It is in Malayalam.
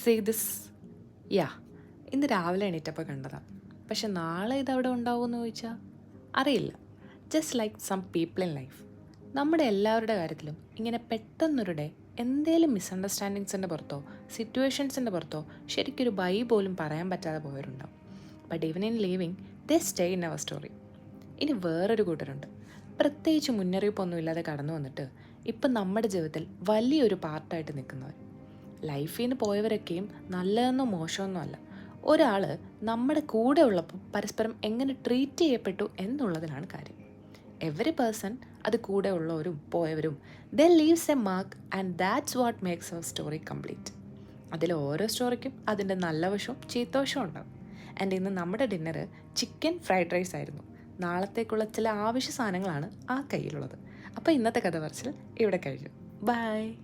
സേ ദിസ് യാ ഇന്ന് രാവിലെ എണീറ്റപ്പോൾ കണ്ടതാണ് പക്ഷെ നാളെ ഇതവിടെ ഉണ്ടാവുമെന്ന് ചോദിച്ചാൽ അറിയില്ല. Just like some people in life നമ്മുടെ എല്ലാവരുടെ കാര്യത്തിലും ഇങ്ങനെ പെട്ടെന്നൊരുടെ എന്തേലും മിസ്അണ്ടർസ്റ്റാൻഡിങ്സിന്റെ പുറത്തോ സിറ്റുവേഷൻസിന്റെ പുറത്തോ ശരിക്കൊരു ബൈ പോലും പറയാൻ പറ്റാതെ പോയവരുണ്ടാവും. But even in leaving they stay in our story ഇനി വേറൊരു കൂട്ടരുണ്ട്. പ്രത്യേകിച്ച് മുന്നറിയിപ്പൊന്നുമില്ലാതെ കടന്നു വന്നിട്ട് ഇപ്പം നമ്മുടെ ജീവിതത്തിൽ വലിയൊരു പാർട്ടായിട്ട് നിൽക്കുന്നവർ ലൈഫിൽ നിന്ന് പോയവരൊക്കെയും നല്ലതെന്നോ മോശമൊന്നും അല്ല ഒരാൾ നമ്മുടെ കൂടെ ഉള്ളപ്പോൾ പരസ്പരം എങ്ങനെ ട്രീറ്റ് ചെയ്യപ്പെട്ടു എന്നുള്ളതിലാണ് കാര്യം. എവറി പേഴ്സൺ അത് കൂടെ ഉള്ളവരും പോയവരും the leaves a mark and that's what makes our story complete അതിൽ ഓരോ സ്റ്റോറിക്കും അതിന്റെ നല്ല വശവും ചീത്തവശവും ഉണ്ടാകും ആൻഡ് ഇന്ന് നമ്മുടെ ഡിന്നർ ചിക്കൻ ഫ്രൈഡ് റൈസ് ആയിരുന്നു. നാളത്തേക്കുള്ള ചില ആവശ്യ സാധനങ്ങളാണ് ആ കയ്യിലുള്ളത്. അപ്പോൾ ഇന്നത്തെ കഥ പറച്ചിൽ ഇവിടെ കഴിഞ്ഞു. ബൈ